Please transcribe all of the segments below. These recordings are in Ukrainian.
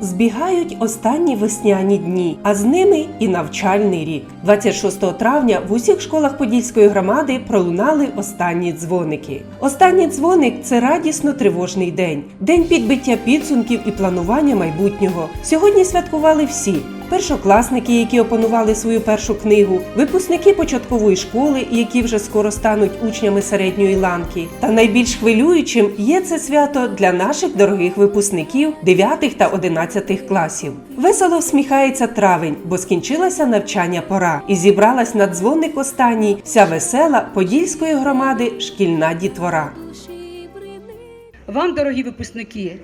Збігають останні весняні дні, а з ними і навчальний рік. 26 травня в усіх школах Подільської громади пролунали останні дзвоники. Останній дзвоник це радісно тривожний день, день підбиття підсумків і планування майбутнього. Сьогодні святкували всі. Першокласники, які опанували свою першу книгу, випускники початкової школи, які вже скоро стануть учнями середньої ланки. Та найбільш хвилюючим є це свято для наших дорогих випускників 9 та 11 класів. Весело всміхається травень, бо скінчилася навчання пора, і зібралась на дзвоник останній вся весела подільської громади шкільна дітвора. Вам, дорогі випускники,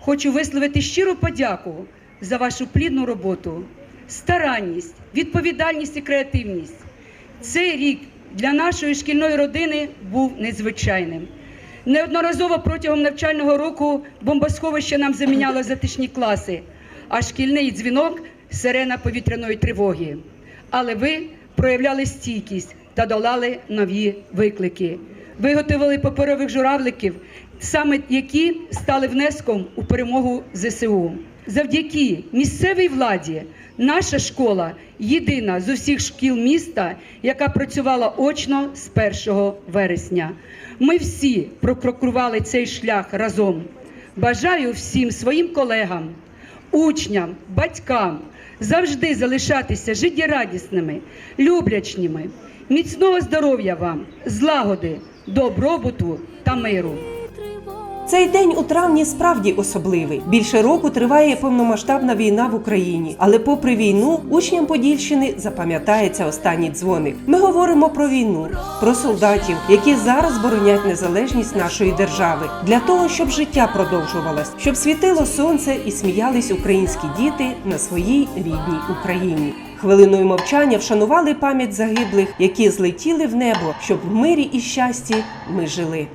хочу висловити щиру подяку за вашу плідну роботу, старанність, відповідальність і креативність. Цей рік для нашої шкільної родини був незвичайним. Неодноразово протягом навчального року бомбосховище нам заміняло затишні класи, а шкільний дзвінок сирена повітряної тривоги. Але ви проявляли стійкість та долали нові виклики. Виготовили паперових журавликів, саме які стали внеском у перемогу ЗСУ. Завдяки місцевій владі наша школа єдина з усіх шкіл міста, яка працювала очно з 1 вересня. Ми всі прокрокували цей шлях разом. Бажаю всім своїм колегам, учням, батькам завжди залишатися життєрадісними, люблячніми, міцного здоров'я вам, злагоди, добробуту та миру. Цей день у травні справді особливий. Більше року триває повномасштабна війна в Україні, але попри війну учням Подільщини запам'ятається останній дзвоник. Ми говоримо про війну, про солдатів, які зараз боронять незалежність нашої держави, для того, щоб життя продовжувалось, щоб світило сонце і сміялись українські діти на своїй рідній Україні. Хвилиною мовчання вшанували пам'ять загиблих, які злетіли в небо, щоб в мирі і щасті ми жили.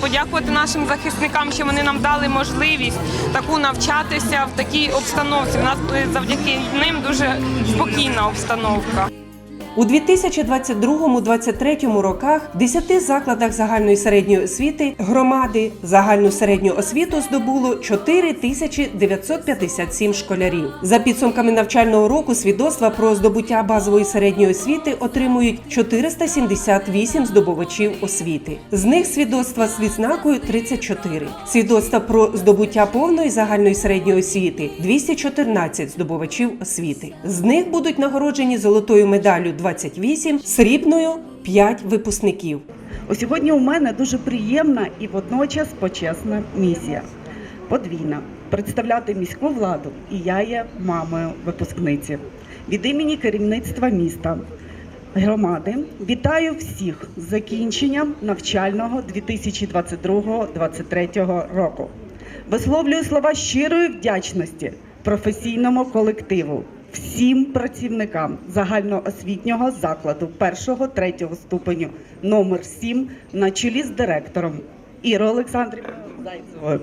Подякувати нашим захисникам, що вони нам дали можливість таку навчатися в такій обстановці. У нас е, завдяки ним дуже спокійна обстановка. У 2022-2023 роках в 10 закладах загальної середньої освіти громади загальну середню освіту здобуло 4957 школярів. За підсумками навчального року свідоцтва про здобуття базової середньої освіти отримують 478 здобувачів освіти. З них свідоцтва з відзнакою 34. Свідоцтва про здобуття повної загальної середньої освіти 214 здобувачів освіти. З них будуть нагороджені золотою медаллю 28, срібною 5 випускників. О, Сьогодні у мене дуже приємна і водночас почесна місія. Подвійна представляти міську владу, і я є мамою випускниці. Від імені керівництва міста громади вітаю всіх з закінченням навчального 2022-2023 року. Висловлюю слова щирої вдячності професійному колективу, всім працівникам загальноосвітнього закладу першого третього ступеню номер 7 на чолі з директором Ірою Олександрівною Зайцевою.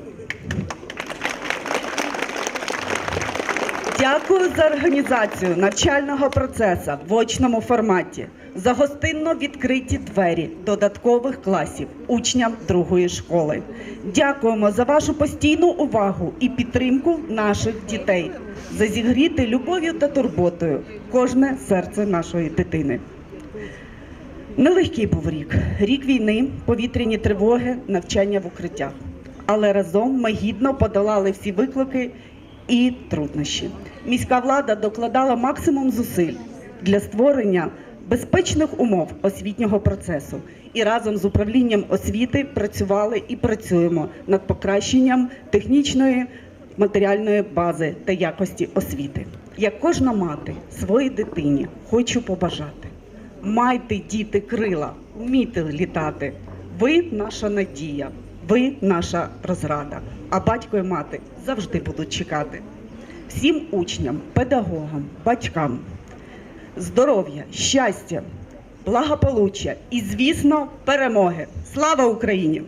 Дякую за організацію навчального процесу в очному форматі, за гостинно відкриті двері додаткових класів учням другої школи. Дякуємо за вашу постійну увагу і підтримку наших дітей, за зігріти любов'ю та турботою кожне серце нашої дитини. Нелегкий був рік. Рік війни, повітряні тривоги, навчання в укриттях. Але разом ми гідно подолали всі виклики і труднощі. Міська влада докладала максимум зусиль для створення безпечних умов освітнього процесу. І разом з управлінням освіти працювали і працюємо над покращенням технічної матеріальної бази та якості освіти. Як кожна мати своїй дитині хочу побажати. Майте діти крила, вмійте літати. Ви наша надія, ви наша розрада. А батько і мати завжди будуть чекати. Всім учням, педагогам, батькам здоров'я, щастя, благополуччя і, звісно, перемоги. Слава Україні!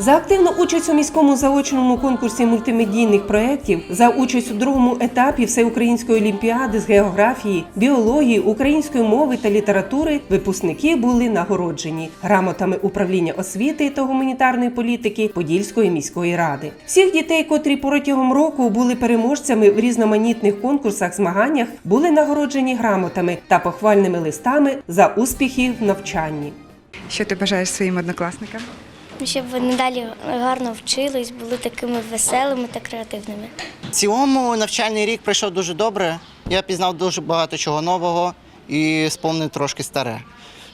За активну участь у міському заочному конкурсі мультимедійних проєктів, за участь у другому етапі всеукраїнської олімпіади з географії, біології, української мови та літератури випускники були нагороджені грамотами управління освіти та гуманітарної політики Подільської міської ради. Всіх дітей, котрі протягом року були переможцями в різноманітних конкурсах, змаганнях, були нагороджені грамотами та похвальними листами за успіхи в навчанні. Що ти бажаєш своїм однокласникам? Щоб вони далі гарно вчились, були такими веселими та креативними. В цілому навчальний рік пройшов дуже добре. Я пізнав дуже багато чого нового і сповнив трошки старе.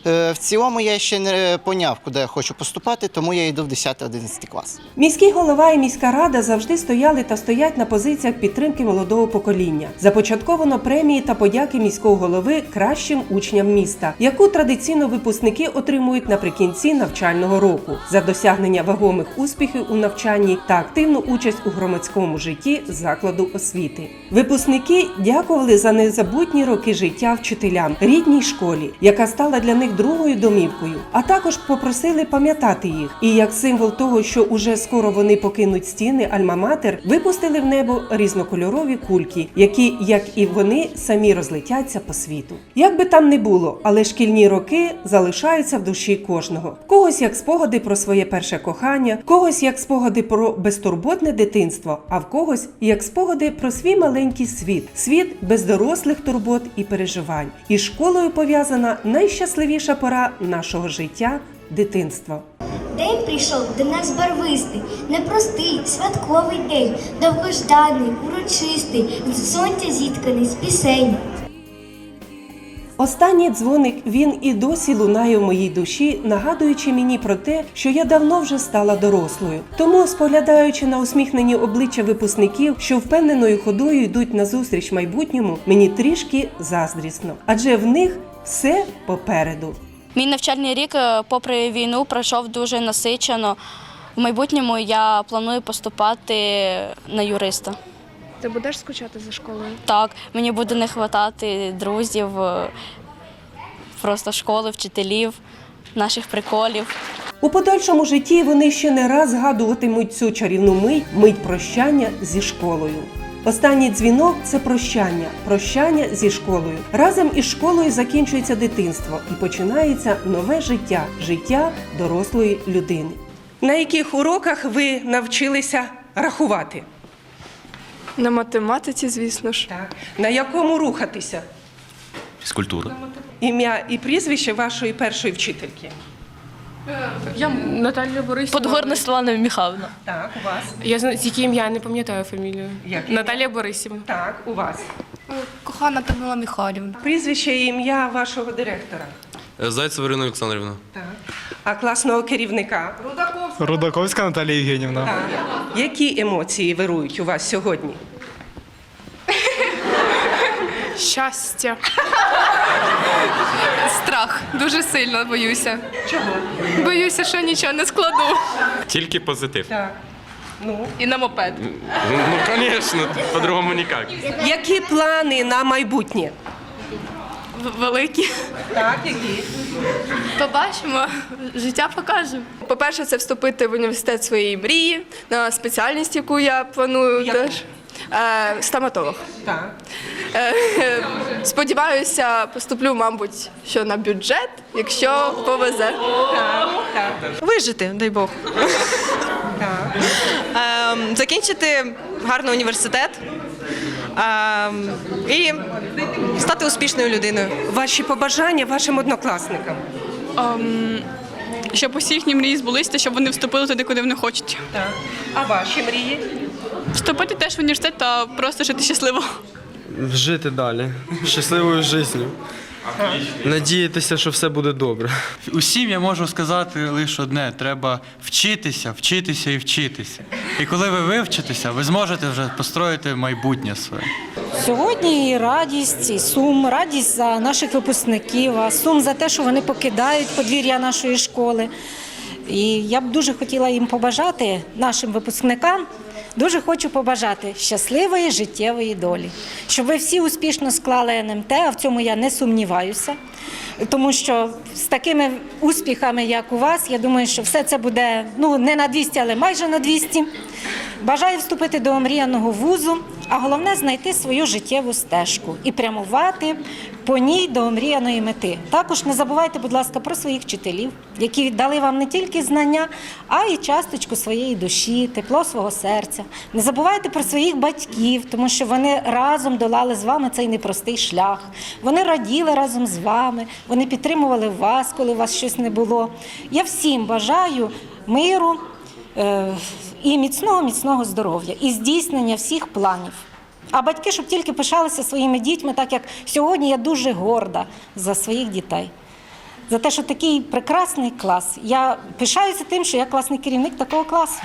Е, В цілому я ще не поняв, куди я хочу поступати, тому я йду в 10-11 клас. Міський голова і міська рада завжди стояли та стоять на позиціях підтримки молодого покоління. Започатковано премії та подяки міського голови кращим учням міста, яку традиційно випускники отримують наприкінці навчального року за досягнення вагомих успіхів у навчанні та активну участь у громадському житті закладу освіти. Випускники дякували за незабутні роки життя вчителям рідній школі, яка стала для них другою домівкою, а також попросили пам'ятати їх. І як символ того, що уже скоро вони покинуть стіни Альма-Матер, випустили в небо різнокольорові кульки, які, як і вони, самі розлетяться по світу. Як би там не було, але шкільні роки залишаються в душі кожного. Когось як спогади про своє перше кохання, когось як спогади про безтурботне дитинство, а в когось як спогади про свій маленький світ, світ без дорослих турбот і переживань. І школою пов'язана найщасливіша пора нашого життя дитинство. День прийшов до нас барвистий, непростий, святковий день, довгожданий, урочистий, сонця зітканий з пісень. Останній дзвоник він і досі лунає в моїй душі, нагадуючи мені про те, що я давно вже стала дорослою. Тому, споглядаючи на усміхнені обличчя випускників, що впевненою ходою йдуть назустріч майбутньому, мені трішки заздрісно, адже в них все попереду. Мій навчальний рік, е, попри війну, пройшов дуже насичено. В майбутньому я планую поступати на юриста. Ти будеш скучати за школою? Так, мені буде не вистачати друзів, е, просто школи, вчителів, наших приколів. У подальшому житті вони ще не раз згадуватимуть цю чарівну мить, мить прощання зі школою. Останній дзвінок це прощання, прощання зі школою. Разом із школою закінчується дитинство і починається нове життя, життя дорослої людини. На яких уроках ви навчилися рахувати? На математиці, звісно ж. Так. На якому рухатися? Фізкультура. Ім'я і прізвище вашої першої вчительки. Я Наталія Борисівна. Подгорна Світлана Михайловна. Так, у вас. Я знаю, тільки ім'я, не пам'ятаю фамілію. Як? Наталія Борисівна. Так, у вас. Кохана Тамила Михайлівна. Прізвище і ім'я вашого директора. Зайцева Ірина Олександрівна. Так. А класного керівника. Рудаковська Наталія Євгенівна. Так. Які емоції вирують у вас сьогодні? Щастя. Страх. Дуже сильно боюся. Чого? Боюся, що нічого не складу. Тільки позитив. Так. Ну. І на мопед. Ну, звісно, по-другому ніяк. Які плани на майбутнє? Великі. Так, які? Побачимо. Життя покаже. По-перше, це вступити в університет своєї мрії на спеціальність, яку я планую Яку? теж. Е, стоматолог. Так. Е, Сподіваюся, поступлю, мабуть, що на бюджет, якщо повезе. Вижити, дай Бог. Так. Ем, закінчити гарний університет і стати успішною людиною. Ваші побажання вашим однокласникам. Щоб усі їхні мрії збулися, та щоб вони вступили туди, куди вони хочуть. Так. А ваші мрії? Вступити теж в університет та просто жити щасливо. Жити далі. Щасливою життю. Надіятися, що все буде добре. Усім я можу сказати лише одне: треба вчитися, вчитися і вчитися. І коли ви вивчитеся, ви зможете вже построїти майбутнє своє. Сьогодні і радість, і сум, радість за наших випускників, а сум за те, що вони покидають подвір'я нашої школи. І я б дуже хотіла їм побажати, нашим випускникам, дуже хочу побажати щасливої життєвої долі, щоб ви всі успішно склали НМТ, а в цьому я не сумніваюся. тому що з такими успіхами, як у вас, я думаю, що все це буде ну не на 200, але майже на 200. Бажаю вступити до омріяного вузу, а головне знайти свою життєву стежку і прямувати по ній до омріяної мети. Також не забувайте, будь ласка, про своїх вчителів, які віддали вам не тільки знання, а й часточку своєї душі, тепло свого серця. Не забувайте про своїх батьків, тому що вони разом долали з вами цей непростий шлях. Вони раділи разом з вами, вони підтримували вас, коли у вас щось не було. Я всім бажаю миру. І міцного, міцного здоров'я, і здійснення всіх планів. А батьки, щоб тільки пишалися своїми дітьми, так як сьогодні я дуже горда за своїх дітей. За те, що такий прекрасний клас. Я пишаюся тим, що я класний керівник такого класу.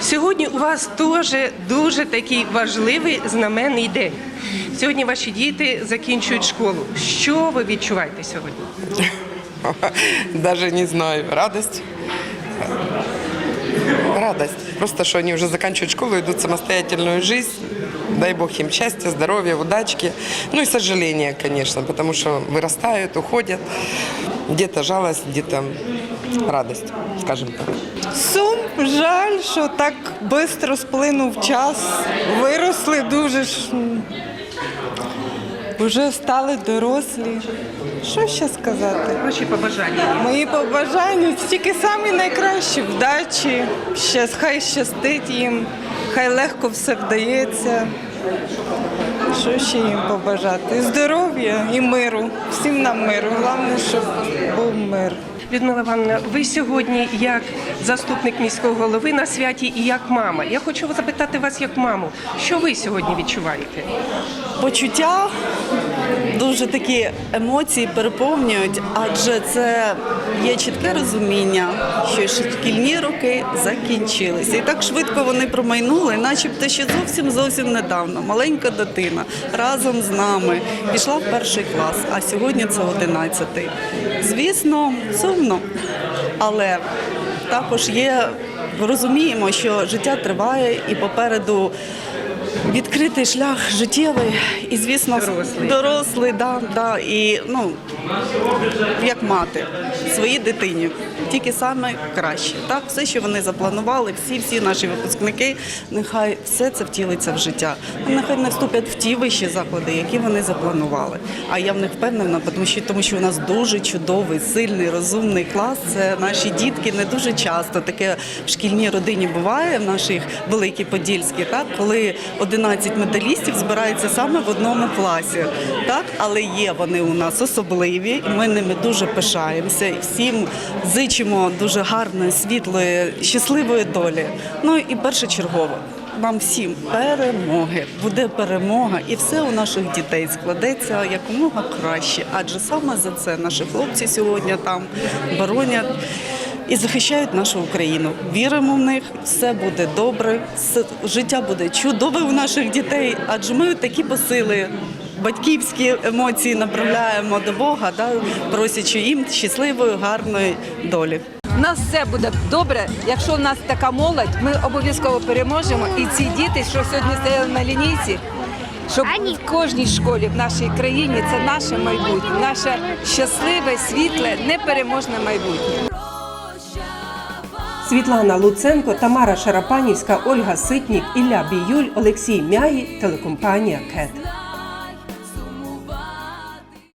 Сьогодні у вас теж дуже такий важливий знаменний день. Сьогодні ваші діти закінчують школу. Що ви відчуваєте сьогодні? Даже не знаю. Радость. Радость. Просто, что они уже заканчивают школу, идут в самостоятельную жизнь. Дай Бог им счастья, здоровья, удачки. Ну и сожаления, конечно, потому что вырастают, уходят. Где-то жалость, где-то радость, скажем так. Сум, жаль, що так швидко сплинув час. Виросли дуже ж. М, Вже стали дорослі. Що ще сказати? Ваші побажання. Мої побажання тільки самі найкращі вдачі. Щас, хай щастить їм, хай легко все вдається. Що ще їм побажати? Здоров'я і миру. Всім нам миру. Головне, щоб був мир. Людмила Івановна, ви сьогодні як заступник міського голови на святі і як мама. Я хочу запитати вас як маму, що ви сьогодні відчуваєте? Почуття дуже такі емоції переповнюють, адже це є чітке розуміння, що шкільні роки закінчилися. І так швидко вони промайнули, начебто ще зовсім зовсім недавно. Маленька дитина разом з нами пішла в перший клас, а сьогодні це одинадцятий. Звісно, сумно, але також є. Розуміємо, що життя триває і попереду відкритий шлях життєвий і, звісно, Дорослий. дорослий да, да, і ну, як мати своїй дитині. Тільки саме краще. Так, все, що вони запланували, всі, всі наші випускники, нехай все це втілиться в життя. Нехай не вступлять в ті вищі заклади, які вони запланували. А я в них впевнена, тому що тому що у нас дуже чудовий, сильний, розумний клас. Це наші дітки не дуже часто таке в шкільній родині буває в наших великій Подільській, так коли 11 медалістів збираються саме в одному класі. Так, але є вони у нас особливі, і ми ними дуже пишаємося. І всім зичимо дуже гарної, світлої, щасливої долі. Ну і першочергово. Вам всім перемоги, буде перемога, і все у наших дітей складеться якомога краще. Адже саме за це наші хлопці сьогодні там боронять і захищають нашу Україну. Віримо в них, все буде добре, все- життя буде чудове у наших дітей, адже ми такі посили. Батьківські емоції направляємо до Бога, да, просячи їм щасливої, гарної долі. У нас все буде добре. Якщо в нас така молодь, ми обов'язково переможемо. І ці діти, що сьогодні стояли на лінійці, щоб в кожній школі в нашій країні це наше майбутнє, наше щасливе, світле, непереможне майбутнє. Світлана Луценко, Тамара Шарапанівська, Ольга Ситнік, Ілля Біюль, Олексій Мяї, телекомпанія КЕТ.